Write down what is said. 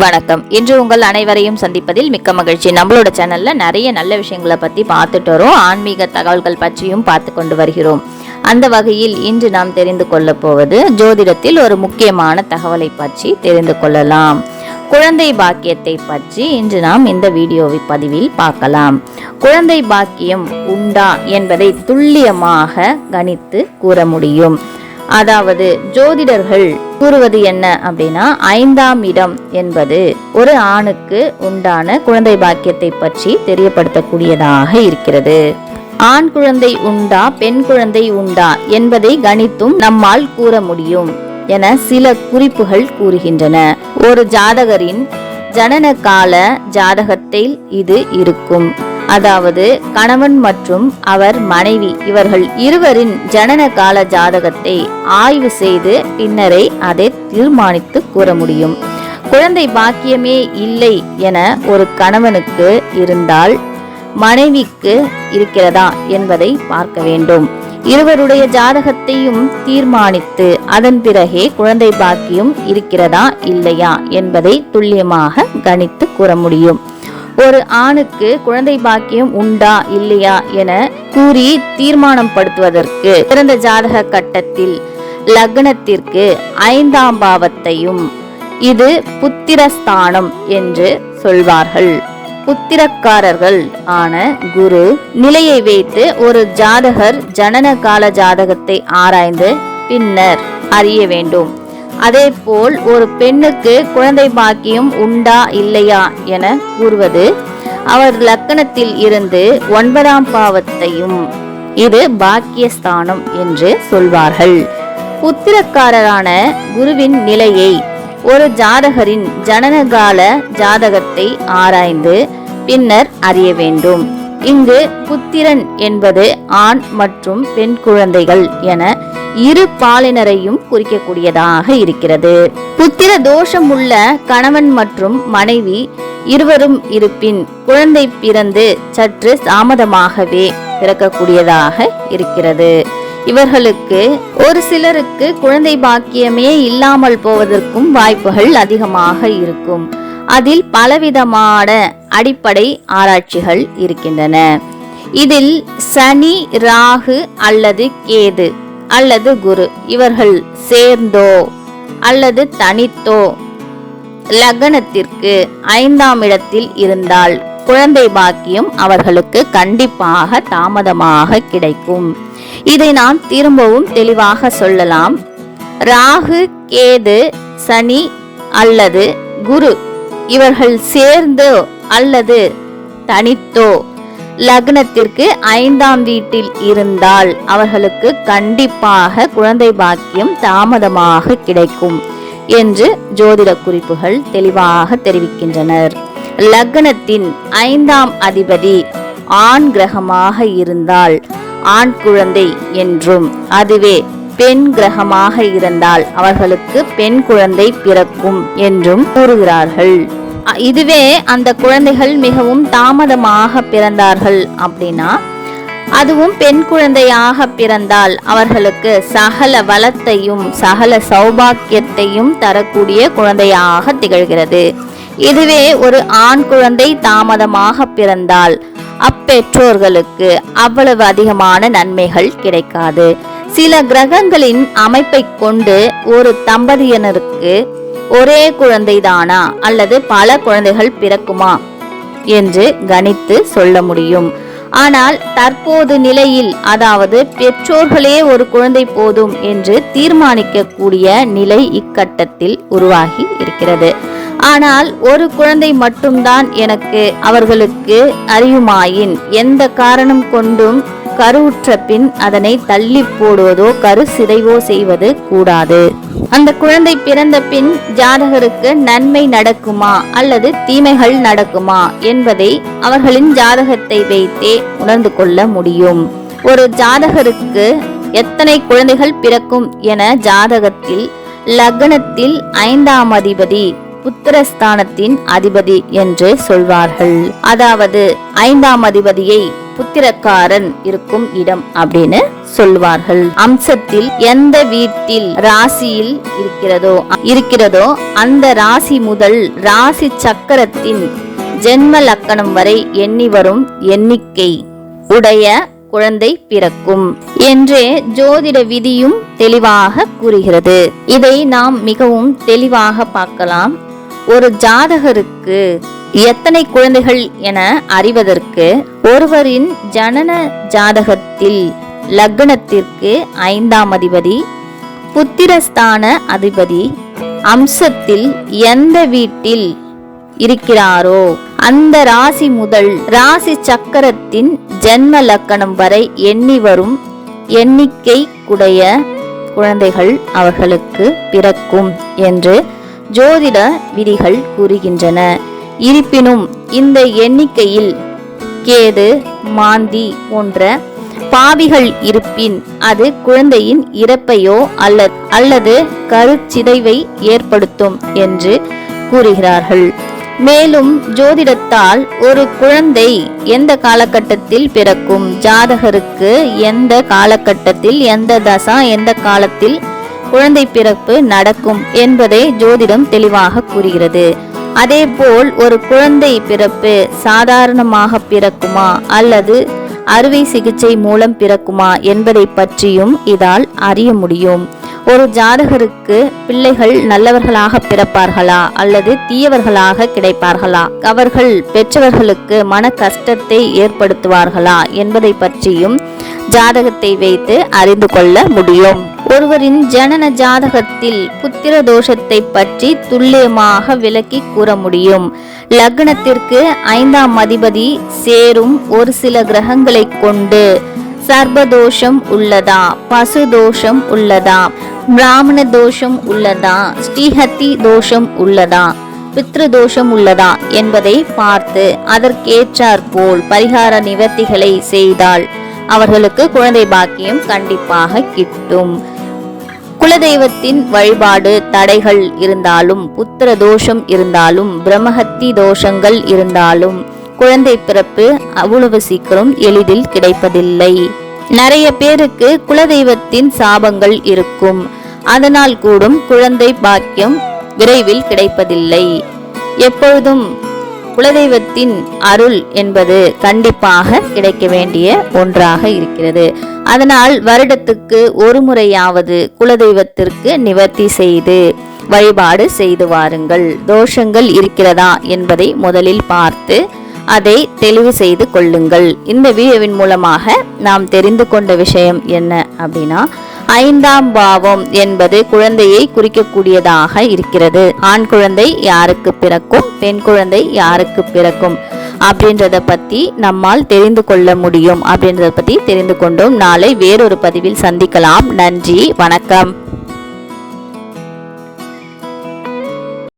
வணக்கம். இன்று உங்கள் அனைவரையும் சந்திப்பதில் மிக்க மகிழ்ச்சி. நம்மளோட சேனல்ல நிறைய நல்ல விஷயங்களை பத்தி பார்த்துட்டு வரோம். ஆன்மீக தகவல்கள் பற்றியும் பார்த்து கொண்டு வருகிறோம். அந்த வகையில் இன்று நாம் தெரிந்து கொள்ள போவது ஜோதிடத்தில் ஒரு முக்கியமான தகவலை பற்றி தெரிந்து கொள்ளலாம். குழந்தை பாக்கியத்தை பற்றி இன்று நாம் இந்த வீடியோவை பதிவில் பார்க்கலாம். குழந்தை பாக்கியம் உண்டா என்பதை துல்லியமாக கணித்து கூற முடியும். அதாவது ஜோதிடர்கள் கூறுவது என்ன அப்படின்னா ஐந்தாம் இடம் என்பது ஒரு ஆணுக்கு உண்டான குழந்தை பாக்கியத்தை பற்றி தெரியப்படுத்தக்கூடியதாக இருக்கிறது. ஆண் குழந்தை உண்டா பெண் குழந்தை உண்டா என்பதை கணித்தும் நம்மால் கூற முடியும் என சில குறிப்புகள் கூறுகின்றன. ஒரு ஜாதகரின் ஜனன கால ஜாதகத்தில் இது இருக்கும். அதாவது கணவன் மற்றும் அவர் மனைவி இவர்கள் இருவரின் ஜனன கால ஜாதகத்தை ஆய்வு செய்து பின்னரே அதை தீர்மானித்து கூற முடியும். குழந்தை பாக்கியமே இல்லை என ஒரு கணவனுக்கு இருந்தால் மனைவிக்கு இருக்கிறதா என்பதை பார்க்க வேண்டும். இருவருடைய ஜாதகத்தையும் தீர்மானித்து அதன் பிறகே குழந்தை பாக்கியம் இருக்கிறதா இல்லையா என்பதை துல்லியமாக கணித்து கூற முடியும். ஒரு ஆணுக்கு குழந்தை பாக்கியம் உண்டா இல்லையா என கூறி தீர்மானம் படுத்துவதற்கு பிறந்த ஜாதக கட்டத்தில் லக்னத்திற்கு ஐந்தாம் பாவத்தையும் இது புத்திரஸ்தானம் என்று சொல்வார்கள். புத்திரக்காரர்கள் ஆன குரு நிலையை வைத்து ஒரு ஜாதகர் ஜனன கால ஜாதகத்தை ஆராய்ந்து பின்னர் அறிய வேண்டும். அதே போல் ஒரு பெண்ணுக்கு குழந்தை பாக்கியம் உண்டா இல்லையா என கூறுவது. அவர் லக்கணத்தில் இருந்து ஒன்பதாம் பாவத்தையும் இது பாக்கியஸ்தானம் என்று சொல்வார்கள். புத்திரக்காரரான குருவின் நிலையை ஒரு ஜாதகரின் ஜனனகால ஜாதகத்தை ஆராய்ந்து பின்னர் அறிய வேண்டும். இங்கு புத்திரன் என்பது ஆண் மற்றும் பெண் குழந்தைகள் என இரு பாலினரையும் குறிக்கக்கூடியதாக இருக்கிறது. புத்திர தோஷம் உள்ள கணவன் மற்றும் மனைவி இருவரும் இருப்பின் குழந்தை பிறந்து சற்று தாமதமாகவே பிறக்கக்கூடியதாக இருக்கிறது. இவர்களுக்கு ஒரு சிலருக்கு குழந்தை பாக்கியமே இல்லாமல் போவதற்கும் வாய்ப்புகள் அதிகமாக இருக்கும். அதில் பலவிதமான அடிப்படை ஆராய்ச்சிகள் இருக்கின்றன. இதில் சனி ராகு அல்லது கேது அல்லது குரு. இவர்கள் சேர்ந்தோ அல்லது தனித்தோ லக்னத்திற்கு ஐந்தாம் இடத்தில் இருந்தால் குழந்தை பாக்கியம் அவர்களுக்கு கண்டிப்பாக தாமதமாக கிடைக்கும். இதை நாம் திரும்பவும் தெளிவாக சொல்லலாம். ராகு கேது சனி அல்லது குரு. இவர்கள் சேர்ந்தோ அல்லது தனித்தோ லக்னத்திற்கு ஐந்தாம் வீட்டில் இருந்தால் அவர்களுக்கு கண்டிப்பாக குழந்தை பாக்கியம் தாமதமாக கிடைக்கும் என்று ஜோதிட குறிப்புகள் தெளிவாக தெரிவிக்கின்றனர். லக்னத்தின் ஐந்தாம் அதிபதி ஆண் கிரகமாக இருந்தால் ஆண் குழந்தை என்றும் அதுவே பெண் கிரகமாக இருந்தால் அவர்களுக்கு பெண் குழந்தை பிறக்கும் என்றும் கூறுகிறார்கள். இதுவே அந்த குழந்தைகள் மிகவும் தாமதமாக பிறந்தார்கள் அப்படின்னா அதுவும் பெண் குழந்தையாக பிறந்தால் அவர்களுக்கு சகல வளத்தையும் சகல சௌபாக்கியத்தையும் தரக்கூடிய குழந்தையாக திகழ்கிறது. இதுவே ஒரு ஆண் குழந்தை தாமதமாக பிறந்தால் அப்பெற்றோர்களுக்கு அவ்வளவு அதிகமான நன்மைகள் கிடைக்காது. சில கிரகங்களின் அமைப்பை கொண்டு ஒரு தம்பதியினருக்கு ஒரே குழந்தைதானா? அல்லது பல குழந்தைகள் பிறக்குமா? என்று கணித்து சொல்ல முடியும். ஆனால் தற்போது நிலையில் அதாவது பெற்றோர்களே ஒரு குழந்தை போதும் என்று தீர்மானிக்கக்கூடிய நிலை இக்கட்டத்தில் உருவாகி இருக்கிறது. ஆனால் ஒரு குழந்தை மட்டும்தான் எனக்கு அவர்களுக்கு அறியுமாயின் எந்த காரணம் கொண்டும் கருவுற்ற பின் அதனை தள்ளி போடுவதோ கரு சிதைவோ செய்வது கூடாது. அந்த குழந்தை பிறந்த பின் ஜாதகருக்கு நன்மை நடக்குமா அல்லது தீமைகள் நடக்குமா என்பதை அவர்களின் ஜாதகத்தை வைத்தே உணர்ந்து கொள்ள முடியும். ஒரு ஜாதகருக்கு எத்தனை குழந்தைகள் பிறக்கும் என ஜாதகத்தில் லக்னத்தில் ஐந்தாம் அதிபதி புத்திரஸ்தானத்தின் அதிபதி என்று சொல்வார்கள். அதாவது ஐந்தாம் அதிபதியை புத்திரக்காரன் இருக்கும் இடம் அப்படின்னு சொல்வார்கள். அம்சத்தில் எந்த வீட்டில் ராசியில் இருக்கிறதோ இருக்கிறதோ அந்த ராசி முதல் ராசி சக்கரத்தின் ஜென்ம லக்கணம் வரை எண்ணி வரும் எண்ணிக்கை உடைய குழந்தை பிறக்கும் என்றே ஜோதிட விதியும் தெளிவாக கூறுகிறது. இதை நாம் மிகவும் தெளிவாக பார்க்கலாம். ஒரு ஜாதகருக்கு எத்தனை குழந்தைகள் என அறிவதற்கு ஒருவரின் ஜனன ஜாதகத்தில் லக்னத்திற்கு ஐந்தாம் அதிபதி புத்திரஸ்தான அதிபதி அம்சத்தில் எந்த வீட்டில் இருக்கிறாரோ அந்த ராசி முதல் ராசி சக்கரத்தின் ஜென்ம லக்கணம் வரை எண்ணி வரும் எண்ணிக்கை குடைய குழந்தைகள் அவர்களுக்கு பிறக்கும் என்று ஜோதிட விதிகள் கூறுகின்றன. இருப்பினும் இந்த எண்ணிக்கையில் கேது மாந்தி போன்ற பாவிகள் இருப்பின் அது குழந்தையின் இறப்பையோ அல்ல அல்லது கருச்சிதைவை ஏற்படுத்தும் என்று கூறுகிறார்கள். மேலும் ஜோதிடத்தால் ஒரு குழந்தை எந்த காலகட்டத்தில் பிறக்கும்? ஜாதகருக்கு எந்த காலகட்டத்தில் எந்த தசா எந்த காலத்தில் குழந்தை பிறப்பு நடக்கும் என்பதை ஜோதிடம் தெளிவாக கூறுகிறது. அதேபோல் ஒரு குழந்தை பிறப்பு சாதாரணமாக பிறக்குமா அல்லது அறுவை சிகிச்சை மூலம் பிறக்குமா என்பதை பற்றியும் இதால் அறிய முடியும். ஒரு ஜாதகருக்கு பிள்ளைகள் நல்லவர்களாக பிறப்பார்களா அல்லது தீயவர்களாக கிடைப்பார்களா? அவர்கள் பெற்றவர்களுக்கு மன கஷ்டத்தை ஏற்படுத்துவார்களா என்பதை பற்றியும் ஜாதகத்தை வைத்து அறிந்து கொள்ள முடியும். ஒருவரின் ஜனன ஜாதகத்தில் புத்திர தோஷத்தை பற்றி துல்லியமாக விளக்கி கூற முடியும். லக்னத்திற்கு ஐந்தாம் அதிபதி சேரும் ஒரு சில கிரகங்களை கொண்டு சர்பதோஷம் உள்ளதா பசு தோஷம் உள்ளதா பிராமண தோஷம் உள்ளதா ஸ்ரீஹத்தி தோஷம் உள்ளதா பித்ரு தோஷம் உள்ளதா என்பதை பார்த்து அதற்கேற்றாற்போல் பரிகார நிவர்த்திகளை செய்தால் அவர்களுக்கு குழந்தை பாக்கியம் கண்டிப்பாக கிட்டும். குலதெய்வத்தின் வழிபாடு தடைகள் இருந்தாலும் புத்திர தோஷம் இருந்தாலும் பிரம்மஹத்தி தோஷங்கள் இருந்தாலும் குழந்தை பிறப்பு அவ்வளவு சீக்கிரம் எளிதில் கிடைப்பதில்லை. நிறைய பேருக்கு குலதெய்வத்தின் சாபங்கள் இருக்கும். அதனால் கூடும் குழந்தை பாக்கியம் விரைவில் கிடைப்பதில்லை. எப்பொழுதும் குலதெய்வத்தின் அருள் என்பது கண்டிப்பாக கிடைக்க வேண்டிய ஒன்றாக இருக்கிறது. அதனால் வருடத்துக்கு ஒரு முறையாவது குலதெய்வத்திற்கு நிவர்த்தி செய்து வழிபாடு செய்து வாருங்கள். தோஷங்கள் இருக்கிறதா என்பதை முதலில் பார்த்து அதை தெளிவு செய்து கொள்ளுங்கள். இந்த வீடியோவின் மூலமாக நாம் தெரிந்து கொண்ட விஷயம் என்ன அப்படின்னா ஐந்தாம் பாவம் என்பது குழந்தையை குறிக்கக்கூடியதாக இருக்கிறது. ஆண் குழந்தை யாருக்கு பிறக்கும் பெண் குழந்தை யாருக்கு பிறக்கும்? அப்படின்றத பத்தி நம்மால் தெரிந்து கொள்ள முடியும். அப்படின்றத பத்தி தெரிந்து கொண்டோம். நாளை வேறொரு பதிவில் சந்திக்கலாம். நன்றி வணக்கம்.